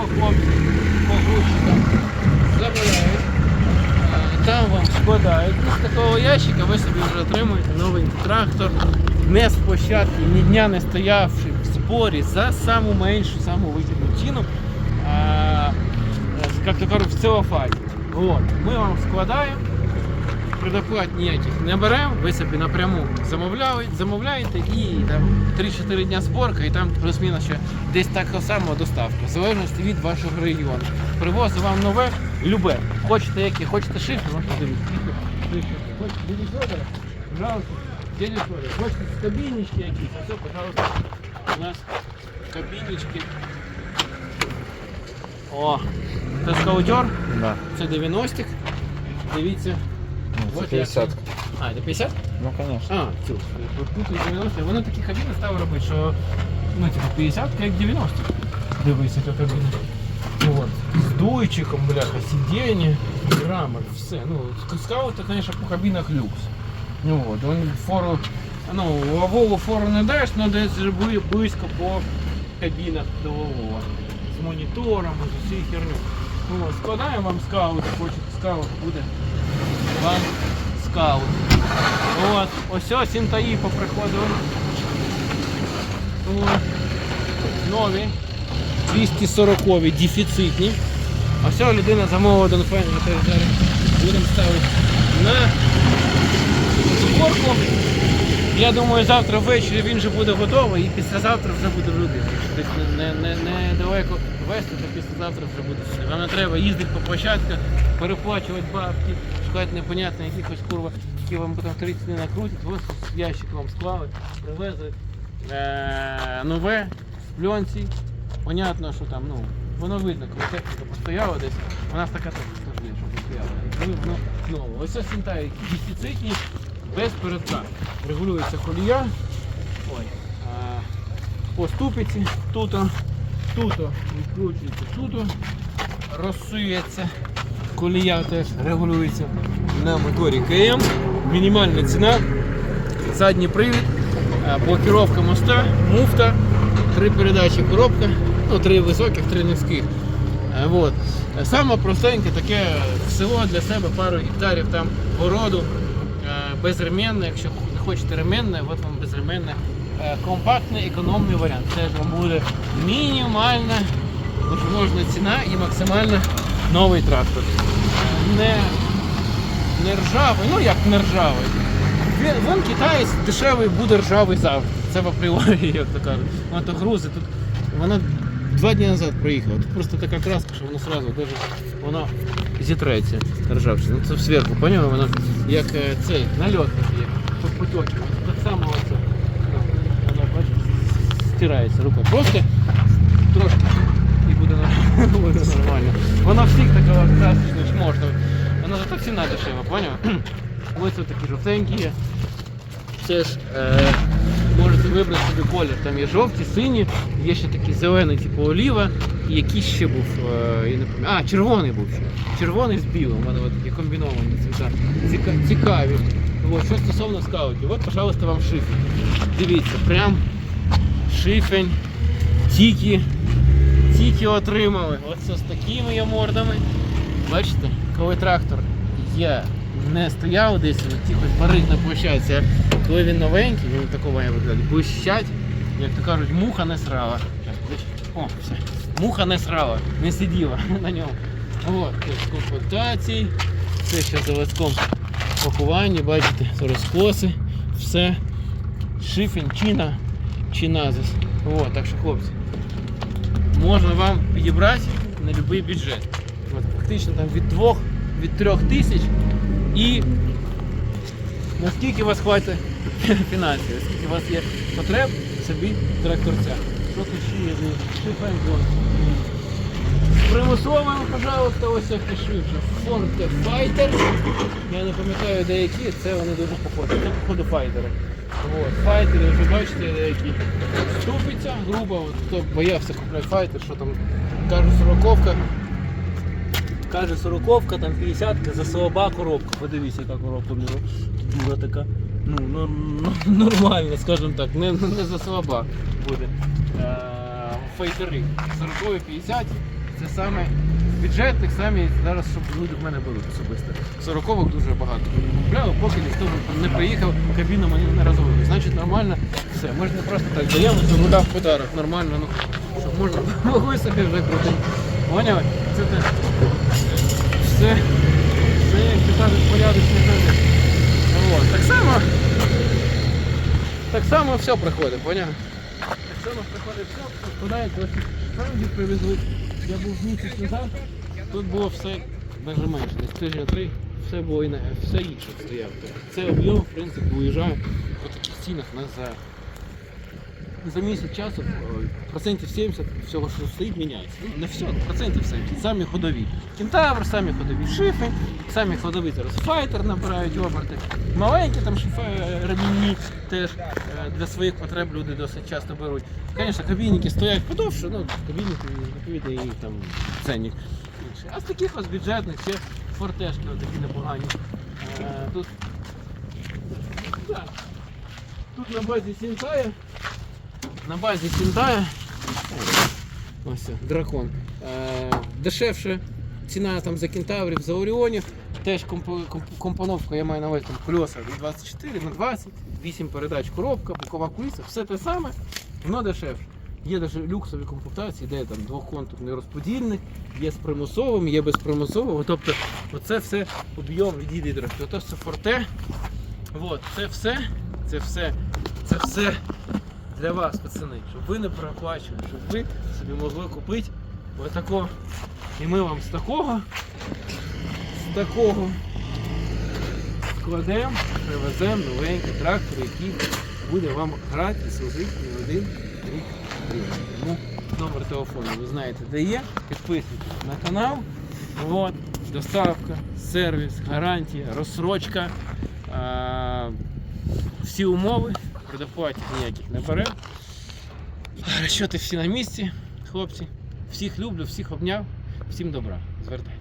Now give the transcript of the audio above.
хлопці по забирають. Е, Там вам складають. З такого ящика ви собі вже отримуєте новий трактор. Не з площадки, ні дня не стоявши в зборі за саму меншу, саму вигідну ціну. А, е, як то кажуть, в целофані. От. Ми вам складаємо, предоплат ніяких не беремо, ви собі напряму замовляєте, замовляєте і там 3-4 дня зборка, і там плюс-мінус ще десь така сама доставка, в залежності від вашого регіону. Привозить вам нове, любе. Хочете які, хочете шифр, можете дивитися. Хочете Федора, пожалуйста, дядя Хочете з кабіночки якісь, все, пожалуйста, у нас кабіночки. О, це скаутер, Да. це 90-х. Дивіться. Ну, Вот Це 50. як- А, це 50? Ну, конечно. А, цю. Тут і 90. Воно такі кабіни став робити, що ну, типу 50 як 90. Дивись, яка кабіна. Ну, от. З дуйчиком, бляха, сидіння, рамок, все. Ну, скаут, це, звісно, по кабінах люкс. Ну, от, він фору, ну, лавову фору не даєш, але десь вже бли- близько по кабінах до лавова. З монітором, з усією херню. Ну, от, складаємо вам скаут, хочете скаут, буде Вам скаут. От, ось ось інтаї поприходили. Нові. 240 дефіцитні. А все, людина замовила Донфен, зараз будемо ставити на зборку. Я думаю, завтра ввечері він вже буде готовий і післязавтра вже буде в людини. Десь не, не, не, далеко вести, то післязавтра вже буде сюди. Вам не треба їздити по площадках, переплачувати бабки, шукати непонятно якихось курва, які вам потім 30 не накрутять. Ось ящик вам склали, привезли е- нове з пленці. Понятно, що там, ну, воно видно, коли техніка постояла десь, у нас така завжди, що постояла. Воно знову. Ось ось сінтаї, які дефіцитні, без передка. Регулюється колія. Ой. По ступиці тут, тут відкручується, тут розсується. Колія теж регулюється на моторі КМ. Мінімальна ціна, задній привід, а, блокировка моста, муфта, три передачі коробка, ну три високих, три низьких. Вот. Саме простеньке таке село для себе, пару гектарів там городу, безременне, якщо не хочете ременне, от вам безременне. Е, Компактний, економний варіант. Це ж вам буде мінімальна можна ціна і максимально новий трактор. Е, Не, не ржавий, ну як не ржавий. Він китаєць дешевий буде ржавий завжди. Це в апріорі, як то кажуть. Мотогрузи тут вона два дні назад приїхала. Тут просто така краска, що воно сразу даже воно зітреться ржавчина. Ну, це зверху, поняли? Воно як е, цей нальот такий, як по- потоки. Так само оце. Ну, Воно, бачите, стирається рука. Просто трошки і буде, нормально. Воно всіх така красочна можна. Воно зато ціна дешева, поняв? Ось такі жовтенькі. Це ж е, можете вибрати собі колір. Там є жовті, сині, є ще такий зелений, типу оліва, і якийсь ще був, е, я не пам'ятаю. А, червоний був ще. Червоний з білим, у мене от такі комбіновані цвіта. Ціка- цікаві. От, що стосовно скаутів, от, пожалуйста, вам шифень. Дивіться, прям шифень, тільки, тільки отримали. Оце з такими є мордами. Бачите, коли трактор є не стояв десь якихось бариг на площадці, коли він новенький, він такого має виглядати, блищать, як то кажуть, муха не срала. О, все. Муха не срала, не сиділа на ньому. От, комплектації, все ще заводськом пакуванні, бачите, розкоси, все. Шифінг, чина, чиназис. От, так що хлопці, можна вам підібрати на будь-який бюджет. От, фактично там від 2 від 3 тисяч і наскільки вас хватить фінансів, наскільки у вас є потреб собі тракторця. Що тут ще є? Шифенко. Примусово, пожалуйста, ось як пишу, що Ford Fighter. Я не пам'ятаю деякі, це вони дуже похожі. Це походу файтери. От, файтери, ви бачите, деякі ступиться, грубо, от, хто боявся купляти файтер, що там каже сороковка. Каже сороковка, там 50 за слаба коробка. Подивіться, яка коробка дура така. Ну, ну, ну, нормально, скажімо так, не, не за слаба буде. Фейтери 40 50 Це саме бюджетних, самі зараз, щоб люди в мене беруть особисто. Сороковок дуже багато купляли, поки ніхто не приїхав, кабіну мені не розгорнули. Значить нормально, все. Не просто так це вода в подарок, нормально, ну, щоб можна могли собі вже крутити. Поняли? Це те. Все, все, як ти кажуть, порядочні. Вот. Так само, так само все приходить, поняв? Так само приходить все, ось справді привезуть. Я був місяць назад, тут було все навіть менше, десь тижня три, все було і все інше стояв. Це об'єм, в принципі, уїжджає по таких цінах на за, за місяць часу е, процентів 70 всього, що стоїть, міняється. Ну, не все, процентів 70. Самі ходові. Кентавр, самі ходові шифи, самі ходові зараз файтер набирають оберти. Маленькі там шифи е, теж е, для своїх потреб люди досить часто беруть. Звісно, кабінники стоять подовше, ну, кабінники, відповідно, і там ценник. А з таких ось бюджетних ще фортешки такі непогані. Тут, да, тут на базі Сінтая, на базі Сінтая, ось дракон, е, дешевше ціна там за кентаврів, за оріонів. Теж компо- комп- компоновка, я маю на увазі колеса від 24 на 20, 8 передач, коробка, бокова куліса, все те саме, воно дешевше. Є навіть люксові комплектації, де там двохконтурний розподільник, є з примусовим, є без примусового. Тобто оце все об'єм трохи. Ото це форте. Це все, це все, це все для вас, пацани, щоб ви не проплачували, щоб ви собі могли купити отако. І ми вам з такого, з такого складемо, привеземо новенький трактор, який буде вам грати і служити не один рік. Тому номер телефону ви знаєте, де є. Підписуйтесь на канал. От, доставка, сервіс, гарантія, розсрочка. Всі умови, предоплатів ніяких не бере. Расчети всі на місці, хлопці. Всіх люблю, всіх обняв, всім добра. Звертайтеся.